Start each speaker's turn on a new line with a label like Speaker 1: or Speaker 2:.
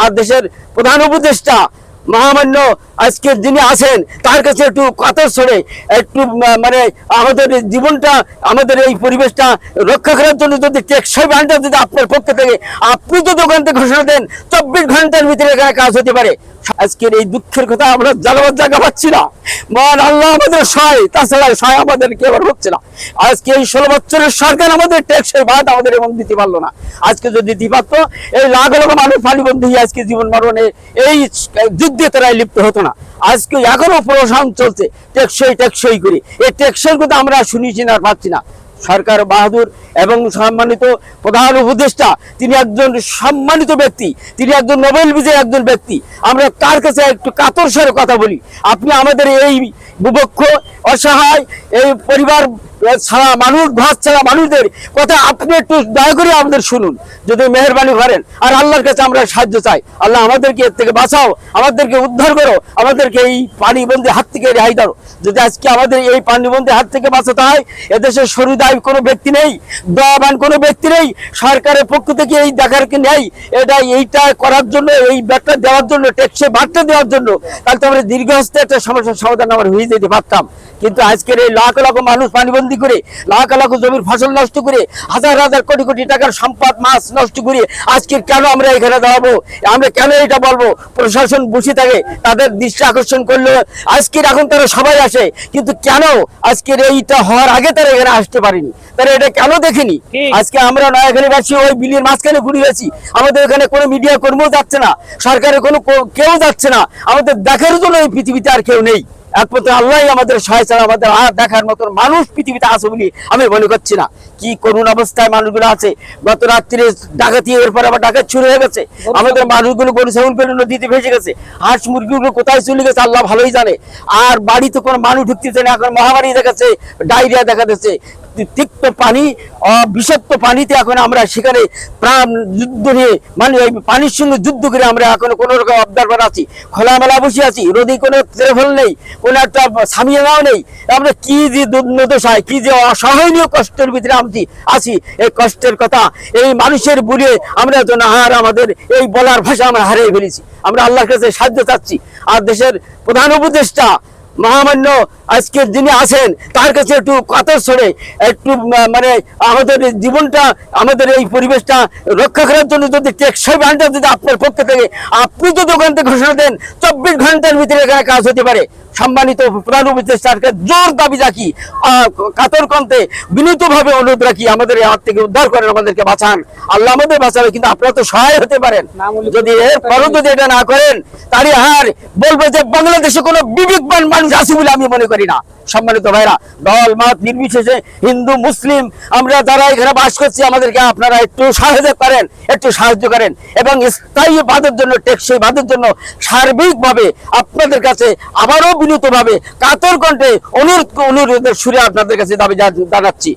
Speaker 1: আর দেশের প্রধান উপদেষ্টা মহামান্য আজকে যিনি আছেন, তার কাছে একটু কাতর ছড়ে একটু মানে আমাদের জীবনটা, আমাদের এই পরিবেশটা রক্ষা করার জন্য যদি টেকসই বানটা যদি আপনার পক্ষে থেকে, আপনি তো দোকান থেকে ঘোষণা দেন, চব্বিশ ঘণ্টার ভিতরে এখানে কাজ হতে পারে। আজকের এই দুঃখের কথা আমরা জানাবার জায়গা পাচ্ছি না। মহান আল্লাহ আমাদের সহায়, তাছাড়া সহায় আমাদের কেউ হচ্ছে না। আজকে এই ষোলো বছরের সরকার আমাদের টেকসই ভাত আমাদের এমন দিতে পারল না। আজকে যদি দিতে পারতো, এই লাখ লাখ মানুষ পানিবন্দী আজকে জীবন মরণে, এই যুদ্ধে তারা লিপ্ত হতো না। আজকে এখনও প্রশাসন চলছে, টেকসই টেকসই করে। এই টেকসই কথা আমরা শুনিছি না, পাচ্ছি না। সরকার বাহাদুর এবং সম্মানিত প্রধান উপদেষ্টা, তিনি একজন সম্মানিত ব্যক্তি, তিনি একজন নোবেল বিজয়ী একজন ব্যক্তি। আমরা তার কাছে একটু কাতর স্বরে কথা বলি। আপনি আমাদের এই বুভক্ষ, অসহায়, এই পরিবার ছাড়া মানুষ, ভাত ছাড়া মানুষদের কথা আপনি একটু দয়া করে আমাদের শুনুন, যদি মেহরবানি করেন। আর আল্লাহর কাছে আমরা সাহায্য চাই। আল্লাহ আমাদেরকে এর থেকে বাঁচাও, আমাদেরকে উদ্ধার করো, আমাদেরকে এই পানি বন্দি হাত থেকে রেহাই দাও। যদি আজকে আমাদের এই পানি বন্দি হাত থেকে বাঁচাতে হয়, এদেশে সরুদায় কোনো ব্যক্তি নেই, দয়াবান কোনো ব্যক্তি নেই, সরকারের পক্ষ থেকে এই দেখার কি নেই, এটা এইটা করার জন্য, এই ব্যাগটা দেওয়ার জন্য টেকসে বার্তা দেওয়ার জন্য, তাহলে তো আমরা দীর্ঘহস্তে একটা সমস্যার সমাধান আমরা হয়ে যেতে পারতাম। কিন্তু আজকের এই লাখ লাখ মানুষ পানিবন্দি করে লাখ লাখ জমির ফসল নষ্ট করে হাজার হাজার কোটি কোটি টাকার সম্পদ মাছ নষ্ট করে আজকে কেন আমরা এখানে দাঁড়াবো? আমরা কেন এটা বলব? প্রশাসন বসে থাকে তাদের দৃষ্টি আকর্ষণ করল। আজকের এখন তারা সবাই আসে কিন্তু কেন আজকের এইটা হওয়ার আগে তারা এখানে আসতে পারেনি? তারা এটা কেন দেখেনি? আজকে আমরা নয়াখালী বাসী ওই বিলির মাঝখানে ঘুরে গেছি। আমাদের এখানে কোনো মিডিয়া কর্মীও যাচ্ছে না সরকারের কোনো কেউ যাচ্ছে না। আমাদের দেখার জন্য এই পৃথিবীতে আর কেউ নেই। একমাত্র আল্লাহ আমাদের সহায় ছাড়া আমাদের আর দেখার মতন মানুষ পৃথিবীতে আছে বলি আমি মনে করছি না। কি করুণ অবস্থায় মানুষগুলো আছে? গত রাত্রে ডাকাতি এরপর আবার ডাকাত শুরু হয়ে গেছে। আমাদের মানুষগুলো গরু ছাগল পেলে নদীতে ভেসে গেছে। হাঁস মুরগিগুলো কোথায় চলে গেছে আল্লাহ ভালোই জানে। আর বাড়িতে কোনো মানুষ ঢুকতেছে না এখন মহামারী দেখাচ্ছে ডায়রিয়া দেখা যাচ্ছে তিক্ত পানি বিষাক্ত পানিতে এখন আমরা সেখানে প্রাণ যুদ্ধ নিয়ে মানে ওই পানির সঙ্গে যুদ্ধ করে আমরা এখন কোনো রকম অবজারভার আছি খোলামেলা বসে আছি রোদে কোনো তেরফল নেই কোনো একটা সামিয়ানাও নেই। আমরা কি যে দুর্দশায় কি যে অসহনীয় কষ্টের ভিতরে আমি আছি এই কষ্টের কথা, এই মানুষের বুড়ে আমরা যেন আর আমাদের এই বলার ভাষা আমরা হারিয়ে ফেলেছি। আমরা আল্লাহর কাছে সাহায্য চাচ্ছি। আর দেশের প্রধান উপদেষ্টা মহামান্য আজকে যিনি আছেন, তার কাছে একটু কাতর ছড়ে একটু মানে আমাদের জীবনটা, আমাদের এই পরিবেশটা রক্ষা করার জন্য যদি টেকসই বানটা যদি আপনার পক্ষে থেকে, আপনি যদি দোকান থেকে ঘোষণা দেন, চব্বিশ ঘণ্টার ভিতরে এখানে কাজ হতে পারে। সম্মানিত প্রধান উপদেষ্টাকে জোর দাবি রাখি কাতর বিনীত বিনীতভাবে অনুরোধ রাখি আমাদের এই হাত থেকে উদ্ধার করেন আমাদেরকে বাঁচান। আল্লাহ আমাদের বাঁচাবে কিন্তু আপনারা তো সহায় হতে পারেন। যদি এর পরও যদি এটা না করেন তারই আর বলবে যে বাংলাদেশে কোনো বিবেকবান মানুষ আছে বলে আমি মনে করি না। সম্মানিত ভাইরা, দল, মত, নির্বিশেষে হিন্দু, মুসলিম, আমরা যারা এখানে বাস করছি, আমাদেরকে আপনারা একটু সাহায্য করেন, একটু সাহায্য করেন এবং স্থায়ী বাদের জন্য, টেকসই বাদের জন্য সার্বিকভাবে আপনাদের কাছে আবারও বিনীতভাবে কাতর কণ্ঠে অনুরোধ অনুরোধের সুরে আপনাদের কাছে দাবি জানাচ্ছি।